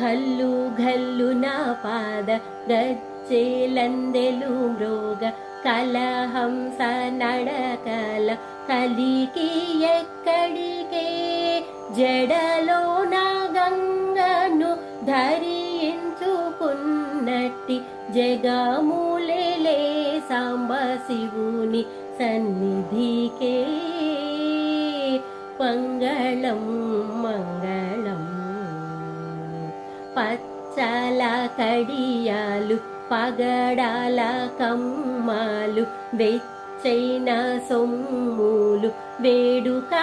ఘల్లు ఘల్లు నా పాద గచ్చేలందెలు మృగ కలహంస నడకల కలికి ఎక్కడికే? జడలో నా గంగను ధరించుకున్నట్టి జగములే సాంబ శివుని సన్నిధికే. మంగళం మంగళం. పచ్చల కడియాలు పగడాల కమ్మాలు వెచ్చైన సొమ్ములు వేడుక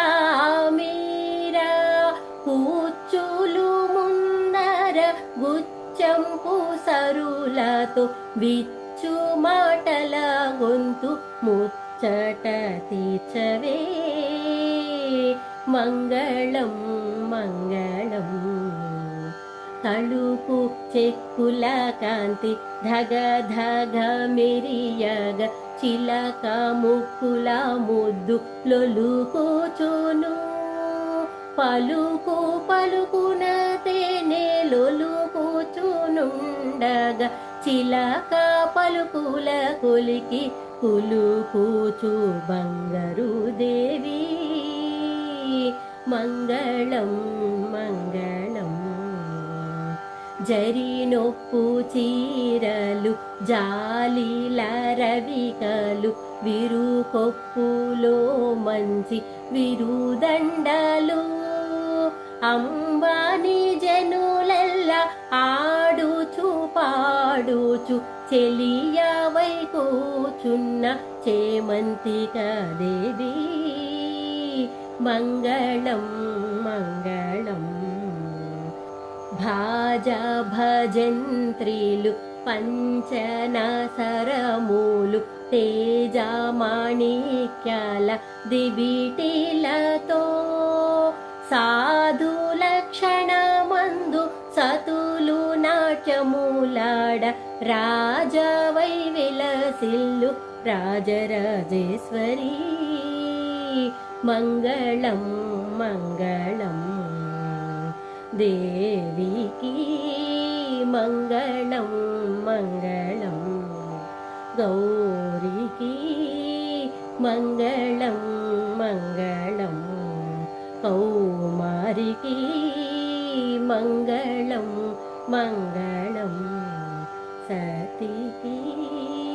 మీరా కూచులు ముందర గుచ్చంపు సరులతో విచ్చు మాటల గొంతు ముచ్చట తీర్చవే. మంగళం మంగళం. తలుపు చెక్కుల కాంతి ధగ ధగ మెరియగ చిలక ముక్కుల ముద్దు లొలుకోచోను పలుకు పలుకున తేనె లొలుకోచునుండగ చిలక పలుకుల కొలికి కులుకూచు బంగారు దేవి. మంగళం జరినొప్పు చీరలు జాలిల రవికలు విరుకొప్పులో మంచి విరుదండలు. అంబాని జనులల్లా ఆడుచు పాడుచు చెలియవై కూచున్న చేమంతిక దేవి. మంగళం మంగళం. భాజ భజంత్రిలు పంచనసరములు తేజమాణిక్యాల దివిటిలతో సాధు లక్షణమందు సతులు నాట్యములాడ రాజవై విలసిల్లు రాజరాజేశ్వరి. మంగళం మంగళం. దేవికి మంగళం మంగళం. గౌరికి మంగళం మంగళం. కౌమారికి మంగళం మంగళం. సతికి